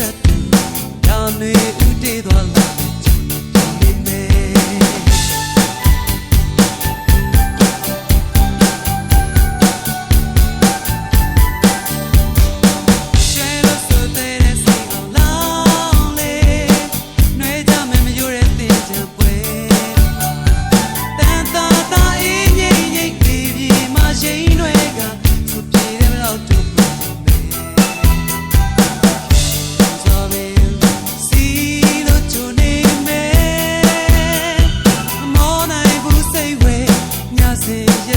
ဆက်ဒါနေဦးတည်သွားလား See.